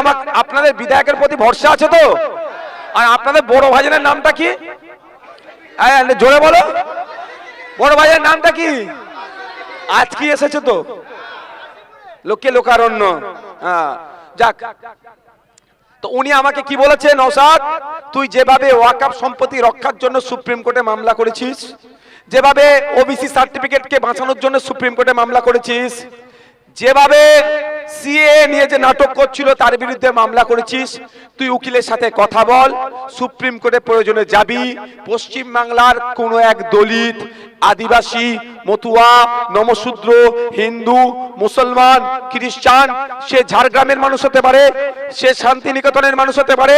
আমার আপনাদের বিধায়কের প্রতি ভরসা আছে তো? আর আপনাদের বড় ভাইজানের নামটা কি? জোরে বলো। বড় ভাইয়ের নামটা কি? আজ কি এসেছে তো? লোকে লোকারণ্য। হ্যাঁ যাক। তো উনি আমাকে কি বলেছে নৌসাদ তুই যেভাবে ওয়াকাপ সম্পত্তি রক্ষার জন্য সুপ্রিম কোর্টে মামলা করেছিস, যেভাবে ওবিসি সার্টিফিকেটকে বাঁচানোর জন্য সুপ্রিম কোর্টে মামলা করেছিস, যেভাবে সিএ নিয়ে যে নাটক করছিল, তার বিরুদ্ধে মামলা করেছিস। তুই উকিলের সাথে কথা বল। সুপ্রিম কোর্টে প্রয়োজনে যাবি। পশ্চিম বাংলার কোনো এক দলিত, আদিবাসী, মতুয়া, নমশূদ্র, হিন্দু, মুসলমান, খ্রিস্টান, সে ঝাড়গ্রামের মানুষ হতে পারে, সে শান্তিনিকেতনের মানুষ হতে পারে,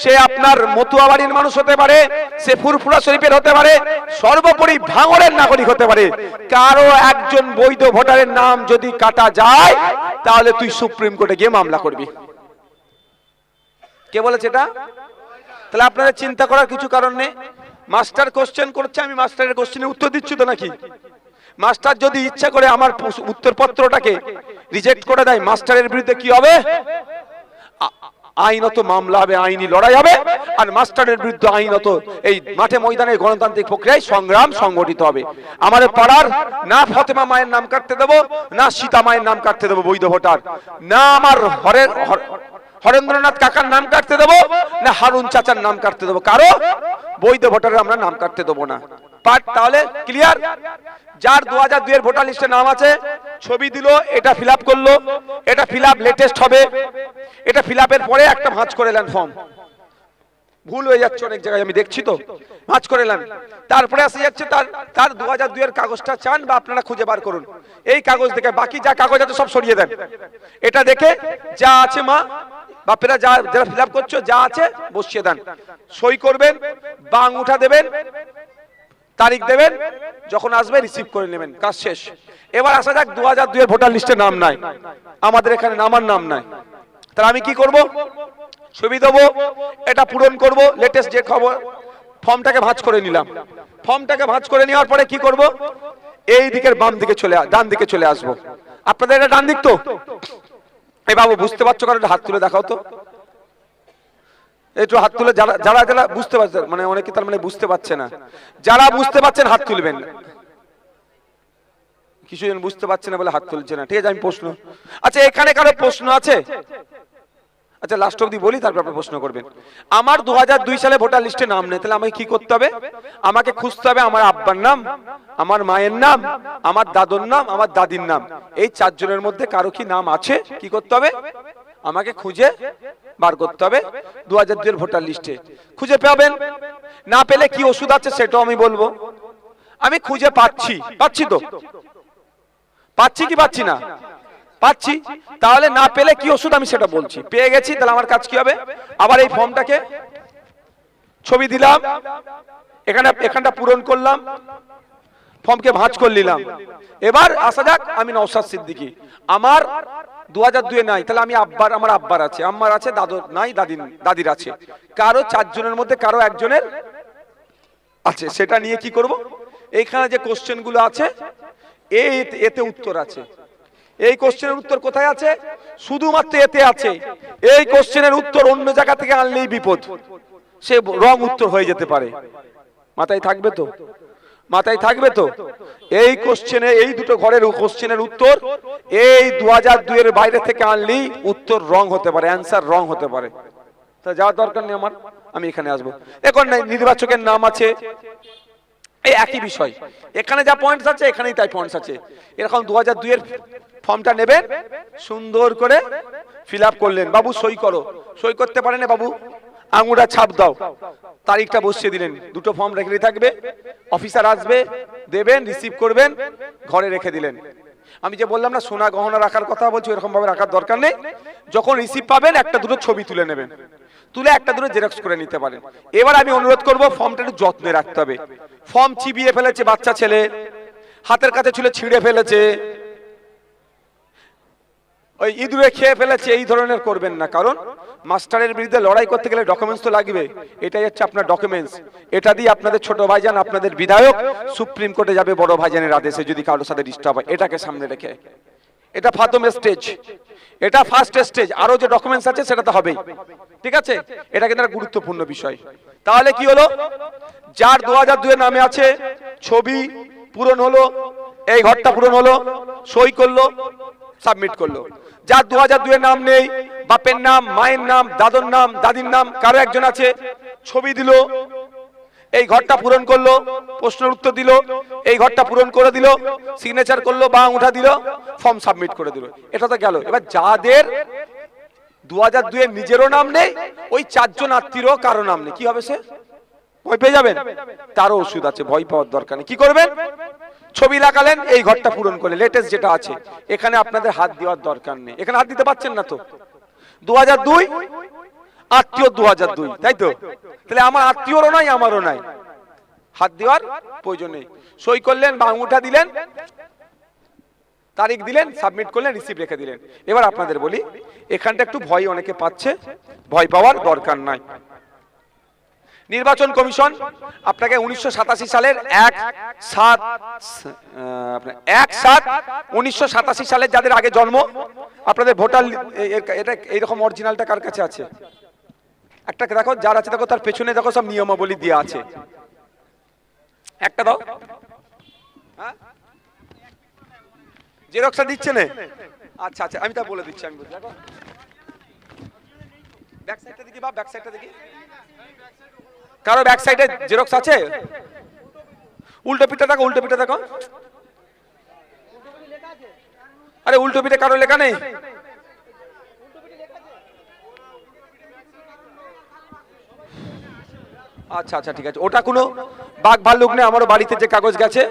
সে আপনার মতুয়া বাড়ির মানুষ হতে পারে, সে ফুরফুরা শরীফের হতে পারে, সর্বোপরি ভাঙরের নাগরিক হতে পারে। কারও একজন বৈধ ভোটারের নাম যদি কাটা যায়, তাহলে তুই সুপ্রিম কোর্টে গিয়ে মামলা করবি। কে বলেছে এটা? তাহলে আপনাদের চিন্তা করার কিছু কারণ নেই। মাস্টার কোশ্চেন করছে, আমি মাস্টারের কোশ্চেনের উত্তর দিচ্ছি তো নাকি? মাস্টার যদি ইচ্ছা করে আমার উত্তরপত্রটাকে রিজেক্ট করে দেয়, মাস্টারের বিরুদ্ধে কি হবে? আইনত মামলা হবে, আইনি লড়াই হবে, আর মাস্টারের বিরুদ্ধে আইনত এই মাঠে ময়দানে গণতান্ত্রিক প্রক্রিয়ায় সংগ্রাম সংগঠিত হবে। আমাদের পাড়ার না ফতেমা মায়ের নাম কাটতে দেবো, না সীতা মায়ের নাম কাটতে দেবো বৈধ ভোটার, না আমার হরের হরেন্দ্রনাথ কাকার নাম কাটতে দেবো, না হারুন চাচার নাম কাটতে দেবো। কারও বৈধ ভোটারের আমরা নাম কাটতে দেবো না। পাঠ তাহলে ক্লিয়ার যার দু হাজার দুইয়ের ভোটার লিস্টে নাম আছে, ছবি দিল, এটা ফিল করল, এটা ফিল লেটেস্ট হবে, এটা ফিল পরে একটা ভাঁজ করে নেন ফর্ম ভুল হয়ে যাচ্ছে অনেক জায়গায়, আমি দেখছি তো। ভাঁজ করে নেন। তারপরে আসে যাচ্ছে তার তার দু হাজার দুইয়ের কাগজটা চান বা আপনারা খুঁজে বার করুন। এই কাগজ দেখে বাকি যা কাগজ আছে সব সরিয়ে দেন। এটা দেখে যা আছে মা, বাপেরা যা, যারা ফিল করছ, যা আছে বসিয়ে দেন। সই করবেন বা আঙুঠা দেবেন তারিখ দেবেন, যখন আসবে রিসিভ করে নেবেন। কাজ শেষ। এবার আসা যাক দু হাজার দুইয়ের ভোটার লিস্টে নাম নাই। আমাদের এখানে নামার নাম নাই। তাহলে আমি কি করব? ছবি দেবো, এটা পূরণ করব লেটেস্ট যে খবর, ফর্মটাকে ভাঁজ করে নিলাম। ফর্মটাকে ভাঁজ করে নেওয়ার পরে কি করব? এই দিকের বাম দিকে চলে ডান দিকে চলে আসব। আপনাদের এটা ডান দিক তো? এই বাবু, বুঝতে পারছ কারণ হাত তুলে দেখাও তো। একটু হাত তুলে যারা যারা যারা বুঝতে পারছে মানে অনেকে তার মানে বুঝতে পারছে না। যারা বুঝতে পারছেন, হাত তুলবেন। কিছু জন বুঝতে পারছে না বলে হাত তুলছে না। ঠিক আছে, আমি প্রশ্ন। আচ্ছা এখানে কারও প্রশ্ন আছে? আচ্ছা লাস্ট অব্দি বলি, তারপর আপনি প্রশ্ন করবেন। আমার দু হাজার দুই সালে ভোটার লিস্টে নাম নেই, তাহলে আমাকে কি করতে হবে? আমাকে খুঁজতে হবে আমার আব্বার নাম, আমার মায়ের নাম, আমার দাদুর নাম, আমার দাদির নাম। এই চারজনের মধ্যে কারও কি নাম আছে? কি করতে হবে? আমাকে খুঁজে বার করতে হবে দু হাজার দুইয়ের ভোটার লিস্টে। খুঁজে পাবেন? না পেলে কি ওষুধ আছে সেটাও আমি বলব। আমি খুঁজে পাচ্ছি। পাচ্ছি তো? পাচ্ছি কি পাচ্ছি না? পাচ্ছি। তাহলে না পেলে কি ওষুধ আমি সেটা বলছি। পেয়ে গেছি, তাহলে আমার কাজ কি হবে? আবার এই ফর্মটাকে ছবি দিলাম। এখানে, এখানটা পূরণ করলাম। ফর্মকে ভাঁজ করে নিলাম। এবার আসা যাক, আমি নওশাদ সিদ্দিকি। আমার দু হাজার দুয়ে নাই, তাহলে আমি আব্বার, আমার আব্বার আছে। আম্মার আছে, দাদুর নাই, দাদির দাদির আছে। কারও চারজনের মধ্যে কারও একজনের আছে। সেটা নিয়ে কি করব? এইখানে যে কোশ্চেনগুলো আছে, এই এতে উত্তর আছে। এই কোশ্চেনের উত্তর কোথায় আছে? শুধুমাত্র এতে আছে। এই কোশ্চেনের উত্তর অন্য জায়গা থেকে আনলেই বিপদ। সে রং উত্তর হয়ে যেতে পারে। মাথায় থাকবে তো? মাথায় থাকবে তো? এই কোশ্চেনে এই দুটো ঘরের কোশ্চেনের উত্তর, এই দু হাজার দুইয়ের বাইরে থেকে আনলেই উত্তর রং হতে পারে অ্যান্সার রং হতে পারে। তা যাওয়ার দরকার নেই আমার, আমি এখানে আসব। এখন নির্বাচকের নাম আছে এই একই বিষয়। এখানে যা পয়েন্টস আছে, এখানেই তাই পয়েন্টস আছে। এরকম দু হাজার দুইয়ের ফর্মটা নেবেন, সুন্দর করে ফিল করলেন। বাবু, সই করো। সই করতে পারেন বাবু? আঙুটা ছাপ দাও। তারিখটা বসিয়ে দিলেন। দুটো ফর্ম রেখে থাকবে। অফিসার আসবে, দেবেন রিসিভ করবেন, ঘরে রেখে দিলেন। আমি যে বললাম না, সোনা গহনা রাখার কথা বলছি এরকম ভাবে রাখার দরকার নেই। যখন রিসিভ পাবেন, একটা দুটো ছবি তুলে নেবেন। তুলে একটা দুটো জেরক্স করে নিতে পারেন। এবার আমি অনুরোধ করব ফর্মটা একটু যত্নে রাখতে হবে। ফর্ম চিবিয়ে ফেলেছে বাচ্চা ছেলে। হাতের কাছে ছিল ছিঁড়ে ফেলেছে। ওই ইঁদুরে খেয়ে ফেলেছে, এই ধরনের করবেন না। কারণ মাস্টারের বিরুদ্ধে লড়াই করতে গেলে ডকুমেন্টস তো লাগবে। এটাই হচ্ছে আপনার ডকুমেন্টস এটা দিয়ে আপনাদের ছোট ভাইজান, আপনাদের বিধায়ক সুপ্রিম কোর্টে যাবে বড় ভাইজানের আদেশে যদি কারোর সাথে ডিস্টার্ব হয়। এটাকে সামনে রেখে। এটা প্রথম স্টেজ এটা ফার্স্ট স্টেজ আরও যে ডকুমেন্টস আছে, সেটা তো হবেই। ঠিক আছে? এটা কিন্তু একটা গুরুত্বপূর্ণ বিষয়। তাহলে কি হলো? যার দু হাজার দুয়ের নামে আছে, ছবি পূরণ হলো, এই ঘরটা পূরণ হলো, সই করল সাবমিট করল। যার দু হাজার দুয়ের নাম নেই, বাপের নাম, মায়ের নাম, দাদর নাম, দাদির নাম, কারও একজন আছে, ছবি দিল, এই ঘরটা পূরণ করল, প্রশ্নের উত্তর দিল, এই ঘরটা পূরণ করে দিল সিগনেচার করল, বা উঠা দিল ফর্ম সাবমিট করে দিল। এটা তো গেল। এবার যাদের দু হাজার দুয়ের নিজেরও নাম নেই, ওই চারজন আত্মীয়রও কারও নাম নেই। কি হবে সে? ভয় পেয়ে যাবেন? তারও ওষুধ আছে, ভয় পাওয়ার দরকার নেই। কি করবেন? ছবি লাগালেন, এই ঘরটা পূরণ করলে লেটেস্ট যেটা আছে, এখানে আপনাদের হাত দেওয়ার দরকার নেই। এখানে হাত দিতে পারছেন না তো? দু হাজার দুই? আত্মীয় দু হাজার দুই, তাই তো? তাহলে আমার আত্মীয়রও নাই, আমারও নাই। হাত দেওয়ার প্রয়োজন নেই। সই করলেন, বা আঙুঠা দিলেন, তারিখ দিলেন সাবমিট করলেন রিসিভ রেখে দিলেন। এবার আপনাদের বলি, এখানটা একটু ভয় অনেকে পাচ্ছে। ভয় পাওয়ার দরকার নাই। নির্বাচন কমিশন, আপনাকে উনিশশো সাতাশি সালের এক সাত এক সাত উনিশশো সালের যাদের আগে জন্ম, আপনাদের ভোটার এটা এইরকম অরিজিনালটা কার কাছে আছে? একটা দেখো, যার আছে দেখো, তার পেছনে দেখো সব নিয়মাবলী দিয়ে আছে। একটা দাও। হ্যাঁ? জেরক্সটা দিচ্ছে না? আচ্ছা আচ্ছা আমি তা বলে দিচ্ছি, আমি দেখো। ব্যাক সাইডটা দেখি বা ব্যাক সাইডটা দেখি। কারও ব্যাক সাইডে জেরক্স আছে? উল্টো পিঠটা দেখো, উল্টো পিঠটা দেখো। আরে উল্টো পিঠে কারও লেখা নেই? আচ্ছা আচ্ছা ঠিক আছে। ওটা কোনো বাঘ ভাল্লুক নেই, আমারও বাড়িতে যে কাগজ গেছে,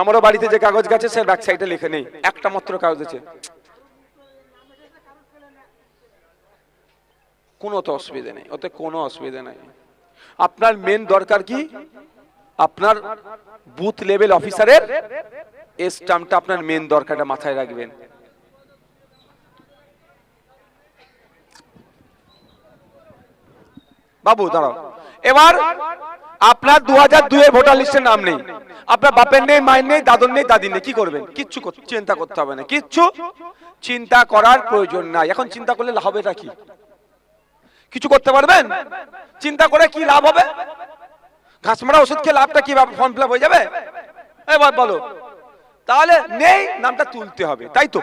আমারও বাড়িতে যে কাগজ গেছে, সে ব্যাক সাইডে লেখে নেই। একটা মাত্র কাগজ আছে। কোনো তো অসুবিধা নেই, ওতে কোনো অসুবিধা নেই। আপনার মেন দরকার কি? আপনার বুথ লেভেল অফিসারের স্টাম্পটা আপনার মেন দরকারটা মাথায় রাখবেন। বাবু, দাঁড়াও। এবার আপনার দু হাজার দুয়ের ভোটার লিস্টের নাম নেই। আপনার বাপের নেই, মায়ের নেই, দাদুর নেই দাদি নেই, কি করবেন? কিচ্ছু চিন্তা করতে হবে না। কিচ্ছু চিন্তা করার প্রয়োজন নাই। এখন চিন্তা করলে হবেটা কি? কিছু করতে পারবেন? চিন্তা করে কি লাভ হবে? ঘাস মারা ওষুধ খেয়ে লাভটা কি ফর্ম ফিল হয়ে যাবে? এবার বলো। তাহলে নেই, নামটা তুলতে হবে, তাই তো?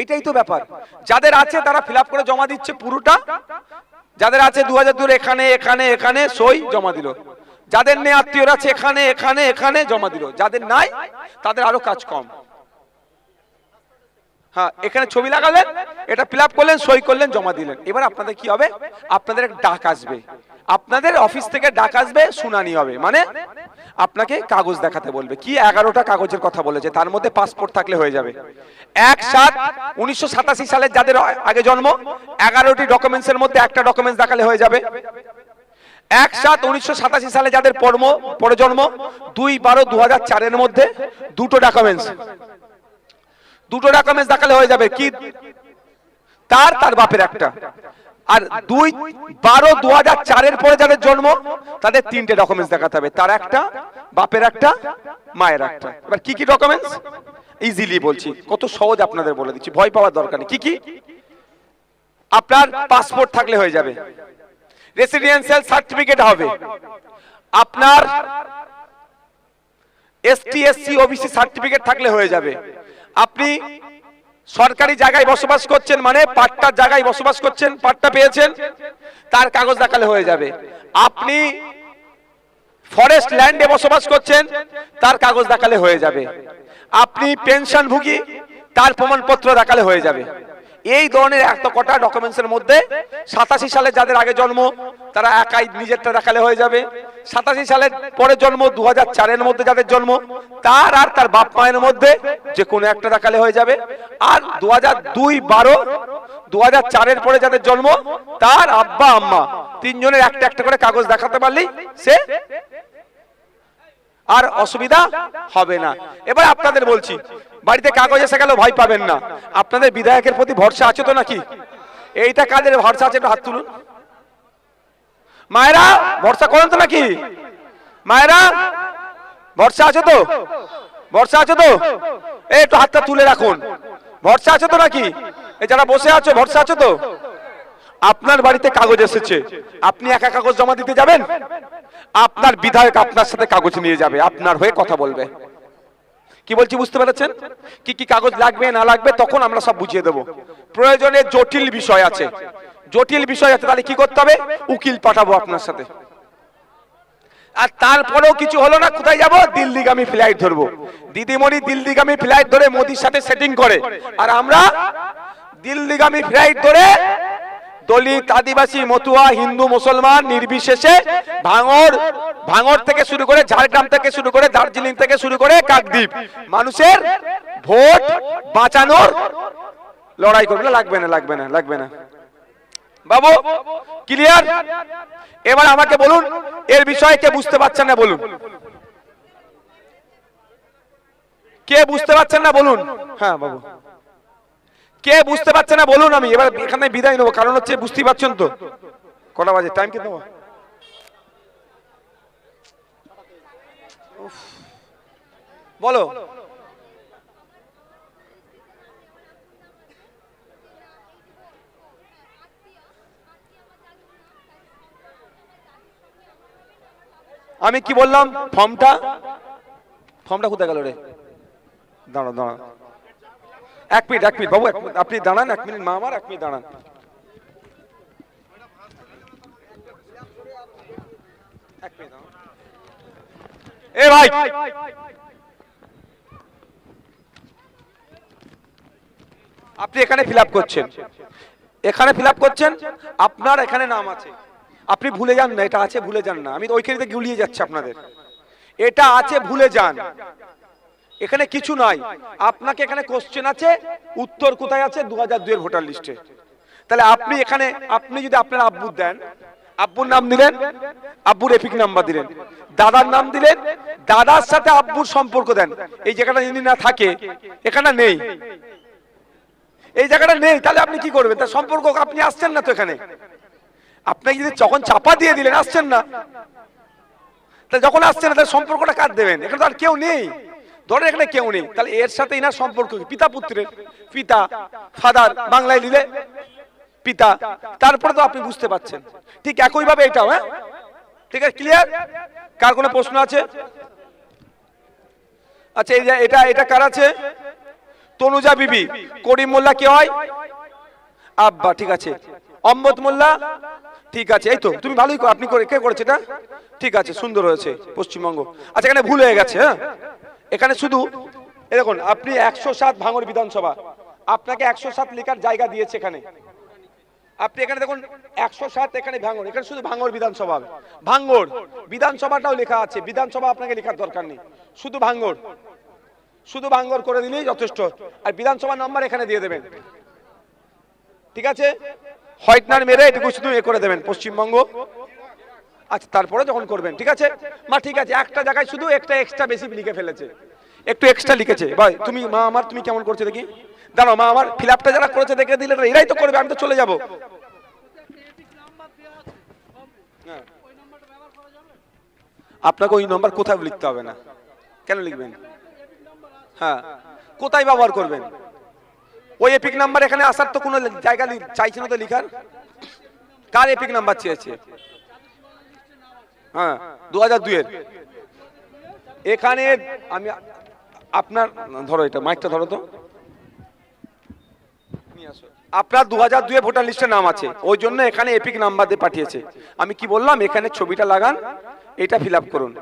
এটাই তো ব্যাপার। যাদের আছে তারা ফিল করে জমা দিচ্ছে পুরোটা। যাদের আছে দু হাজার এখানে এখানে এখানে, সই জমা দিল। যাদের নেই আত্মীয়রা আছে এখানে এখানে এখানে জমা দিল। যাদের নাই, তাদের আরও কাজ কম। হ্যাঁ এখানে ছবি লাগালেন, এটা ফিল করলেন, সই করলেন, জমা দিলেন। এবার আপনাদের কি হবে? আপনাদের ডাক আসবে। আপনাদের অফিস থেকে ডাক আসবে, শুনানি হবে। মানে আপনাকে কাগজ দেখাতে বলবে। কি এগারোটা কাগজের কথা বলেছে? তার মধ্যে পাসপোর্ট থাকলে হয়ে যাবে। এক সাত উনিশশো সাতাশি সালের যাদের আগে জন্ম, এগারোটি ডকুমেন্টসের মধ্যে একটা ডকুমেন্টস দেখালে হয়ে যাবে। এক সাত উনিশশো সাতাশি সালে যাদের পরম, পরজন্ম, দুই বারো দু হাজার চারের মধ্যে দুটো ডকুমেন্টস দুটো ডকুমেন্টস দেখালে হয়ে যাবে কি? তার তার বাপের একটা। আর দুই, বারো দু হাজার চারের পরে যাদের জন্ম, তাদের তিনটে ডকুমেন্টস দেখাতে হবে। তার একটা, বাপের একটা, মায়ের একটা। এবার কি কি ডকুমেন্টস ইজিলি বলছি। কত সহজ আপনাদের বলে দিচ্ছি। ভয় পাওয়ার দরকার নেই। কি কি? আপনার পাসপোর্ট থাকলে হয়ে যাবে। রেসিডেন্সিয়াল সার্টিফিকেট হবে। আপনার এসটি এসসি ওবিসি সার্টিফিকেট থাকলে হয়ে যাবে। আপনি সরকারি জায়গায় বসবাস করছেন মানে পাট্টার জায়গায় বসবাস করছেন, পাট্টা পেয়েছেন, তার কাগজ দেখালে হয়ে যাবে। আপনি ফরেস্ট ল্যান্ডে বসবাস করছেন, তার কাগজ দেখালে হয়ে যাবে। আপনি পেনশন ভুগি তার প্রমাণপত্র দেখালে হয়ে যাবে। এই ধরনের এত কটা ডকুমেন্টসের মধ্যে সাতাশি সালে যাদের আগে জন্ম, তারা একাই নিজেরটা দেখালে হয়ে যাবে। সাতাশি সালের পরে জন্ম দু হাজার মধ্যে যাদের জন্ম, তার আর তার বাপ মায়ের মধ্যে যে কোনো একটা দেখালে হয়ে যাবে। আর দু হাজার দুই বারো দু হাজার পরে যাদের জন্ম, তার আব্বা, আম্মা, তিনজনের একটা একটা করে কাগজ দেখাতে পারলেই সে আর অসুবিধা হবে না। এবার আপনাদের বলছি, বাড়িতে কাগজ এসে গেল, ভয় পাবেন না। আপনাদের বিধায়কের প্রতি ভরসা আছে তো নাকি? এইটা কাদের ভরসা আছে একটু হাত তুলুন। মায়েরা ভরসা করেন তো নাকি? মায়েরা ভরসা আছে তো? ভরসা আছে তো? এই একটু হাতটা তুলে রাখুন। ভরসা আছে তো নাকি? এই যারা বসে আছো ভরসা আছে তো? আপনার বাড়িতে কাগজ এসেছে। আপনি একা কাগজ জমা দিতে যাবেন? আপনার বিধায়ক আপনার সাথে কাগজ নিয়ে যাবে। আপনার হয়ে কথা বলবে। কি বলছি, বুঝতে পেরেছেন? কি কি কাগজ লাগবে, না লাগবে, তখন আমরা সব বুঝিয়ে দেব। প্রয়োজনে জটিল বিষয় আছে। জটিল বিষয় আছে, তাহলে কি করতে হবে? উকিল পাঠাবো আপনার সাথে। আর তারপরেও কিছু হলো না, কোথায় যাব? দিল্লিগামী ফ্লাইট ধরবো। দিদিমণি দিল্লিগামী ফ্লাইট ধরে মোদির সাথে সেটিং করে। আর আমরা দিল্লিগামী ফ্লাইট ধরে দলিত, আদিবাসী, মতুয়া, হিন্দু, মুসলমান, নির্বিশেষে ভাঙর ভাঙর থেকে শুরু করে ঝাড়গ্রাম থেকে শুরু করে দার্জিলিং থেকে শুরু করে কাকদ্বীপ। মানুষের ভোট বাঁচানোর লড়াই করবে। লাগবে না লাগবে না লাগবে না। বাবু ক্লিয়ার এবার আমাকে বলুন, এর বিষয়ে কে বুঝতে পারছেন না বলুন। কে বুঝতে পারছেন না বলুন? হ্যাঁ বাবু। কে বুঝতে পারছে না বলুন আমি, এবার এখানে বিদায় নেব, কারণ হচ্ছে বুঝতেই পারছেন তো। কটা বাজে? টাইম কিন্তু বলো। আমি কি বললাম? ফর্মটা? ফর্মটা কোথায় গেল রে? দাঁড়া দাঁড়া এক মিনিট এক মিনিট, বাবু, এক মিনিট, আপনি দাঁড়ান, এক মিনিট, মা আমার, এক মিনিট দাঁড়ান। এ ভাই! আপনি এখানে ফিল করছেন। এখানে ফিল করছেন? আপনার এখানে নাম আছে। আপনি ভুলে যান না, এটা আছে, ভুলে যান না। আমি তো ওইখানে গুলিয়ে যাচ্ছি আপনাদের। এটা আছে, ভুলে যান। এখানে কিছু নাই। আপনাকে এখানে কোশ্চেন আছে, উত্তর কোথায় আছে? দু হাজার দুয়ের ভোটার লিস্টে। তাহলে আপনি এখানে, আপনি যদি আপনার আব্বুর দেন, আব্বুর নাম দিলেন, আব্বুর এপিক নাম্বার দিলেন। দাদার নাম দিলেন, দাদার সাথে আব্বুর সম্পর্ক দেন। এই জায়গাটা যদি না থাকে, এখানে নেই। এই জায়গাটা নেই, তাহলে আপনি কি করবেন? তার সম্পর্ক আপনি আসছেন না তো এখানে? আপনাকে যদি যখন চাপা দিয়ে দিলেন, আসছেন না। তা যখন আসছেন না, তাহলে সম্পর্কটা কার দেবেন? এখানে তো আর কেউ নেই। ধরেন এখানে কেউ নেই। তাহলে এর সাথে এনার সম্পর্ক কি? পিতা পুত্রের। পিতা ফাদার বাংলায় দিলে পিতা। তারপরে তো আপনি বুঝতে পাচ্ছেন ঠিক একই ভাবে এটাও হ্যাঁ? ঠিক আছে ক্লিয়ার কার কোনো প্রশ্ন আছে? আচ্ছা এই যে এটা এটা কার আছে? তনুজা বিবি। করিম মোল্লা কি হয়? আব্বা, ঠিক আছে। অম্মদ মোল্লা? ঠিক আছে, এই তো, তুমি ভালোই কর- আপনি করে কে করেছে এটা? ঠিক আছে, সুন্দর হয়েছে, পশ্চিমবঙ্গ। আচ্ছা এখানে ভুল হয়ে গেছে হ্যাঁ? এখানে শুধু দেখুন, আপনি একশো সাত ভাঙর বিধানসভা, আপনাকে একশো সাত লেখার জায়গা দিয়েছে এখানে। আপনি এখানে দেখুন, একশো সাত এখানে ভাঙর এখানে শুধু ভাঙর বিধানসভা। ভাঙর বিধানসভাটাও লেখা আছে, বিধানসভা আপনাকে লেখার দরকার নেই। শুধু ভাঙর শুধু ভাঙ্গর করে দিলেই যথেষ্ট। আর বিধানসভা নাম্বার এখানে দিয়ে দেবেন। ঠিক আছে? হোয়াইটনার মেরে এটুকু শুধু এ করে দেবেন পশ্চিমবঙ্গ। আচ্ছা তারপরে যখন করবেন, ঠিক আছে? মা, ঠিক আছে, একটা জায়গায় শুধু একটা এক্সট্রা বেশি লিখে ফেলেছে। একটু এক্সট্রা লিখেছে। ভাই, তুমি, মা আমার, তুমি কেমন করছ দেখি? দাঁড়াও, মা আমার ফিল আপটা যারা করেছে দেখে দিলে এরাই তো করবে, আমি তো চলে যাব। হ্যাঁ। আপনাকে ওই নম্বর কোথায় লিখতে হবে না? কেন লিখবেন? হ্যাঁ। কোথায় ব্যবহার করবেন? ওই এপিক নাম্বার এখানে আসার তো কোনো জায়গা চাইছে না তো লিখার? কার এপিক নাম্বার চেয়েছে? হ্যাঁ দু হাজার দুইয়ের। এখানে আমি আপনার, ধরো এটা মাইকটা ধরো তো। আপনার দু হাজার দুয়ে ভোটার লিস্টে নাম আছে, ওই জন্য এখানে এপিক নাম্বার দিয়ে পাঠিয়েছে। আমি কি বললাম, এখানে ছবিটা লাগান, এটা ফিল করুন।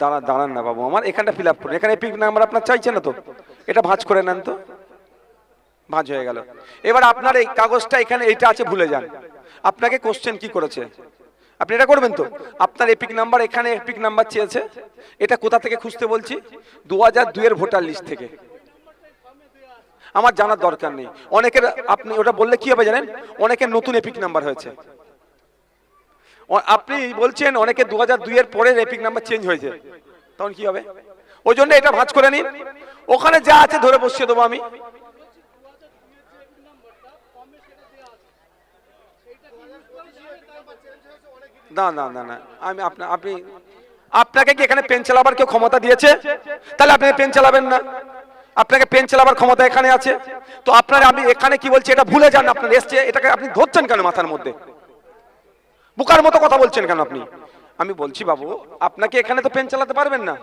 দাঁড়া, দাঁড়ান না বাবু আমার, এখানটা ফিল করুন। এখানে এপিক নাম্বার আপনার চাইছে না তো? এটা ভাঁজ করে নেন তো। ভাঁজ হয়ে গেল। এবার আপনার এই কাগজটা এখানে, এইটা আছে, ভুলে যান। আপনাকে কোশ্চেন কি করেছে? আপনি এটা করবেন তো? আপনার এপিক নাম্বার এখানে এপিক নাম্বার চেয়েছে। এটা কোথা থেকে খুঁজতে বলছি? দু হাজার দুইয়ের ভোটার লিস্ট থেকে। আমার জানার দরকার নেই। অনেকের আপনি ওটা বললে কি হবে জানেন? অনেকের নতুন এপিক নাম্বার হয়েছে। আপনি বলছেন অনেকে দু হাজার দুইয়ের পরের এপিক নাম্বার চেঞ্জ হয়েছে। তখন কি হবে? ওই জন্য এটা ভাঁজ করে নিন। ওখানে যা আছে ধরে বসিয়ে দেবো আমি। না না না না, আমি আপনা, আপনি, আপনাকে কি এখানে পেন চালাবার কেউ ক্ষমতা দিয়েছে? তাহলে আপনি পেন চালাবেন না। আপনাকে পেন চালাবার ক্ষমতা এখানে আছে। তো আপনার আমি এখানে কি বলছি, এটা ভুলে যান আপনার এসছে, এটাকে আপনি ধরছেন কেন মাথার মধ্যে? বুকার মতো কথা বলছেন কেন আপনি? আমি বলছি বাবু, আপনাকে এখানে তো পেন চালাতে পারবেন না।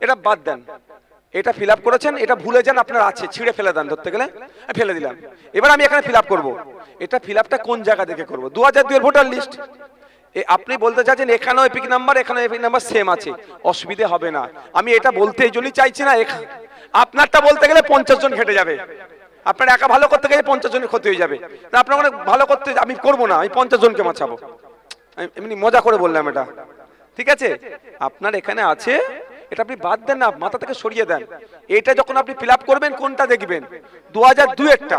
এটা বাদ দেন। এটা ফিল করেছেন, এটা ভুলে যান আপনার আছে, ছিঁড়ে ফেলে দেন ধরতে গেলে। ফেলে দিলাম। এবার আমি এখানে ফিল করব। এটা ফিল কোন জায়গা দেখে করব? দু হাজার দুয়ের ভোটার লিস্ট আপনি বলতে চাচ্ছেন এখানেও এপিক নাম্বার এখানেও এপিক নাম্বার সেম আছে। অসুবিধে হবে না। আমি এটা বলতে এই জন্যই চাইছি না আপনারটা বলতে গেলে পঞ্চাশ জন ঘেটে যাবে। আপনার একা ভালো করতে গেলে পঞ্চাশ জনের ক্ষতি হয়ে যাবে। তা আপনার অনেক ভালো করতে আমি করব না, আমি পঞ্চাশ জনকে আমি এমনি মজা করে বললাম এটা। ঠিক আছে? আপনার এখানে আছে এটা আপনি বাদ দেন না, মাথা থেকে সরিয়ে দেন। এটা যখন আপনি ফিল করবেন, কোনটা দেখবেন? দু হাজার দুয়েরটা।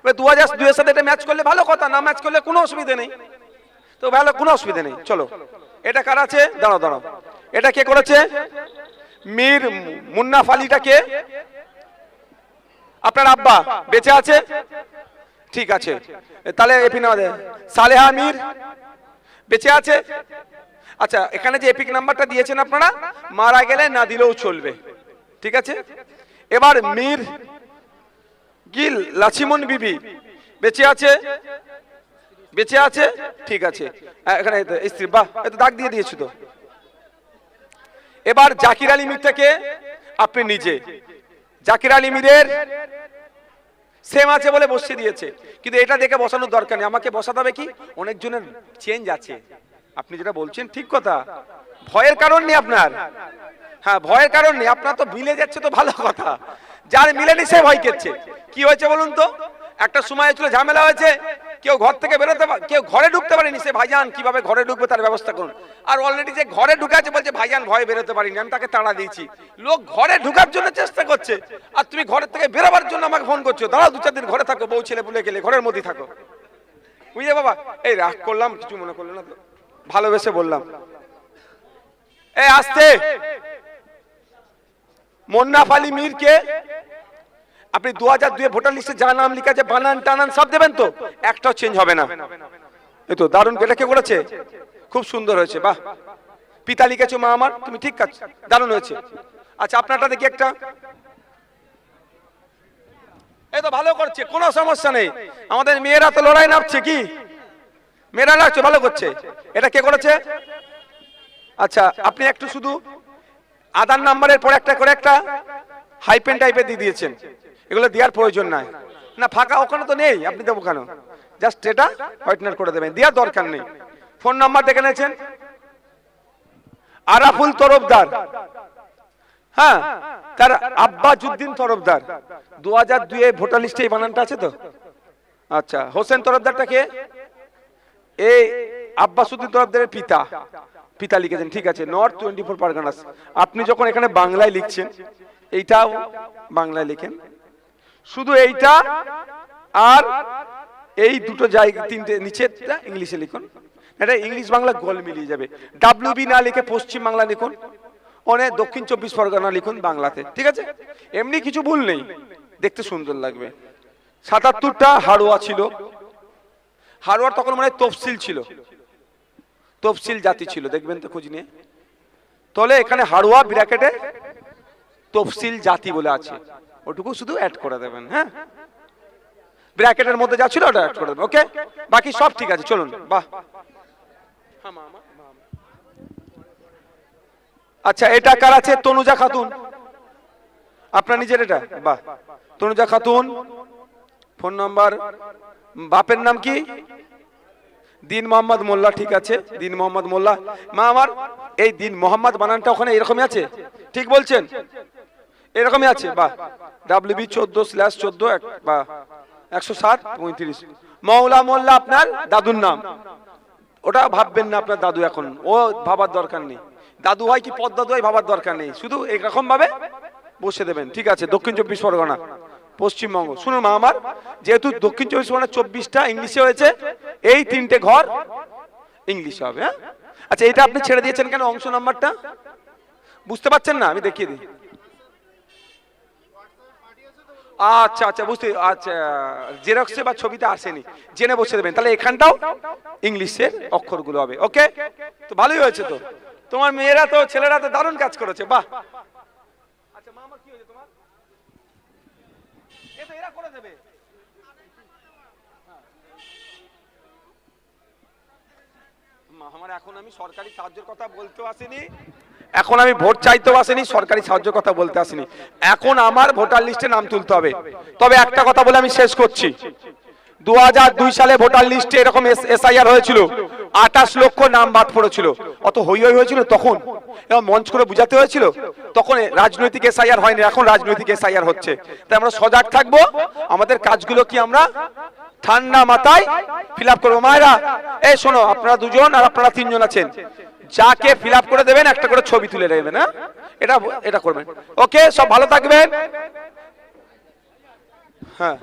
এবার দু হাজার দুয়ের সাথে এটা ম্যাচ করলে ভালো কথা, না ম্যাচ করলে কোনো অসুবিধা নেই। তো ভালো, কোনো অসুবিধা নেই। চলো। এটা কার আছে? দাঁড়াও দাঁড়াও। এটা কে করেছে? মীর মুন্নাফ আলীটা কে? আপনার আব্বা বেঁচে আছে? ঠিক আছে। তাহলে সালেহা মীর বেঁচে আছে? আচ্ছা এখানে যে এপিক নাম্বারটা দিয়েছেন আপনারা, মারা গেলে না দিলেও চলবে। ঠিক আছে? এবার মীর গিল, লাছিমন বিবি, বেঁচে আছে? বেঁচে আছে? ঠিক আছে। এখানে স্ত্রী, বাহ এত দাগ দিয়ে দিয়েছি তো। এবার জাকির আলী মির থেকে আপনি নিজে। জাকির আলী মিরের সেম আছে বলে বসিয়ে দিয়েছে। কিন্তু এটা দেখে বসানোর দরকার নেই। আমাকে বসাতে হবে কি? অনেকজনের চেঞ্জ আছে। আপনি যেটা বলছেন ঠিক কথা। ভয়ের কারণ নেই আপনার। হ্যাঁ ভয়ের কারণ নেই। আপনার তো মিলে যাচ্ছে তো ভালো কথা। যার মিলেনি সে ভয় করছে। কি হয়েছে বলুন তো? একটা সময় ছিল ঝামেলা হয়েছে। কেউ ঘর থেকে বেরোতে কেউ ঘরে ঢুকতে পারেনি সে ভাইজান। কীভাবে ঘরে ঢুকবে তার ব্যবস্থা করুন। আর অলরেডি যে ঘরে ঢুকে আছে বলছে, ভাইজান, ভয়ে বেরোতে পারিনি। আমি তাকে তাড়া দিয়েছি। লোক ঘরে ঢুকার জন্য চেষ্টা করছে। আর তুমি ঘরের থেকে বেরোবার জন্য আমাকে ফোন করছ। দাঁড়াও দু চার দিন ঘরে থাকো, বউ ছেলে পুলে গেলে। ঘরের মধ্যে থাকো। বুঝলে বাবা? এই রাগ করলাম, কিছু মনে করল না তো। ভালোবেসে বললাম। এই আসতে। মোন্নাফ আলী মীরকে আপনি দু হাজার দুয়ে ভোটার লিস্টে যা নাম লিখা আছে, বানান, টানান, সব দেবেন তো? একটাও চেঞ্জ হবে না। এই তো দারুণ এটা কে করেছে? খুব সুন্দর হয়েছে, বাহ। পিতা লিখেছো, মা আমার, তুমি ঠিক কাজ, দারুণ হয়েছে। আচ্ছা আপনারটা দেখি একটা। এই তো ভালো করছে, কোনো সমস্যা নেই। আমাদের মেয়েরা তো লড়াই নামছে কি? মেয়েরা লাগছে, ভালো করছে। এটা কে করেছে? আচ্ছা আপনি একটু শুধু আধার নাম্বারের পর একটা করে একটা হাইপেন টাইপের দিয়ে দিয়েছেন। এগুলো দেওয়ার প্রয়োজন নাই। না, ফাঁকা ওখানে তো নেই, আপনি দেবো কেন? জাস্ট এটা হোয়াইটনার করে দেবেন, দেওয়ার দরকার নেই। ফোন নাম্বার দেখে নিয়েছেন? আরাফুল তরফদার। হ্যাঁ তার আব্বাজুদ্দিন তরফদার। দু হাজার দুয়ে ভোটার লিস্টে এই বানানটা আছে তো? আচ্ছা হোসেন তরফদারটা কে? এই আব্বাসুদ্দিন তরফদারের পিতা। পিতা লিখেছেন, ঠিক আছে নর্থ টোয়েন্টি ফোর পারগানাস আপনি যখন এখানে বাংলায় লিখছেন, এইটাও বাংলায় লিখেন। শুধু এইটা আর এই দুটো জায়গা, তিনটে নিচেরটা ইংলিশে লিখুন। এটা ইংলিশ বাংলা গোল মিলিয়ে যাবে। ডাব্লিউ বি না লিখে পশ্চিম বাংলা লিখুন। অনেক দক্ষিণ চব্বিশ পরগনা লিখুন বাংলাতে, ঠিক আছে? এমনি কিছু ভুল নেই। দেখতে সুন্দর লাগবে। সাতাত্তরটা হাড়োয়া ছিল। হাড়োয়ার তখন মানে তফসিল ছিল। তফসিল জাতি ছিল, দেখবেন তো খোঁজ নিয়ে। তাহলে এখানে হাড়োয়া ব্র্যাকেটে তফসিল জাতি বলে আছে। ওটুকু শুধু অ্যাড করে দেবেন হ্যাঁ? ব্র্যাকেটের মধ্যে যা ছিল ওটা অ্যাড করে দেবেন ওকে বাকি সব ঠিক আছে, চলুন, বাহ। আচ্ছা এটা কার আছে? তনুজা খাতুন। আপনার নিজের এটা? বাহ। Tanuja Khatun phone number. বাপের নাম কি? দিন মোহাম্মদ মোল্লা, ঠিক আছে? দিন মোহাম্মদ মোল্লা। মা, আমার এই দিন মোহাম্মদ বানানটা ওখানে এরকমই আছে? ঠিক বলছেন? এরকমই আছে বা ডাব্লিউ বি চোদ্দ স্ল্যাশ চোদ্দ বা একশো সাত পঁয়ত্রিশ। মৌলা মোল্লা আপনার দাদুর নাম। ওটা ভাববেন না আপনার দাদু এখন। ও ভাবার দরকার নেই। দাদু হয় কি পদ দাদু হয় ভাবার দরকার নেই। শুধু এরকম ভাবে বসে দেবেন। ঠিক আছে, দক্ষিণ চব্বিশ পরগনা। পশ্চিমবঙ্গ। শুনুন মা আমার, যেহেতু দক্ষিণ চব্বিশ পরগনা চব্বিশটা ইংলিশে হয়েছে, এই তিনটে ঘর ইংলিশে হবে হ্যাঁ? আচ্ছা এটা আপনি ছেড়ে দিয়েছেন কেন অংশ নাম্বারটা? বুঝতে পারছেন না? আমি দেখিয়ে দিই। আচ্ছা আচ্ছা বুঝতে আচ্ছা জেরক্সে বা ছবিতে আসেনি। জেনে বসে দেবেন। তাহলে এখানটাও ইংলিশের অক্ষরগুলো হবে, ওকে? তো ভালোই হয়েছে তো। তোমার মেয়েরা তো, ছেলেরা তো দারুণ কাজ করেছে, বাহ আচ্ছা মা আমার কি হয়েছে তোমার এরা করে দেবে মা, এখন আমি সাহায্যের কথা ভোট চাইতেও আসিনি, সরকারি সাহায্যের কথা বলতে আসিনি। এখন আমার ভোটার লিস্টে নাম তুলতে হবে। তবে একটা কথা বলে আমি শেষ করছি। দু সালে ভোটার লিস্টে এরকম এসআইআর হয়েছিল। আঠাশ লক্ষ নাম বাদ পড়েছিল। অত হই হয়েছিল তখন। এবং মঞ্চ করে বুঝাতে হয়েছিল তখন রাজনৈতিক এসআইআর হয়নি, এখন রাজনৈতিক এসআইআর হচ্ছে। তাই আমরা সজাগ থাকব, আমাদের কাজগুলো কি আমরা ঠান্ডা মাথায় ফিল আপ করব? মায়েরা, এই শোনো, আপনারা দুজন আর আপনারা তিনজন আছেন। যাকে ফিল আপ করে দেবেন, একটা করে ছবি তুলে দেবেন হ্যাঁ? এটা এটা করবেন। ওকে, সব ভালো থাকবেন। হ্যাঁ।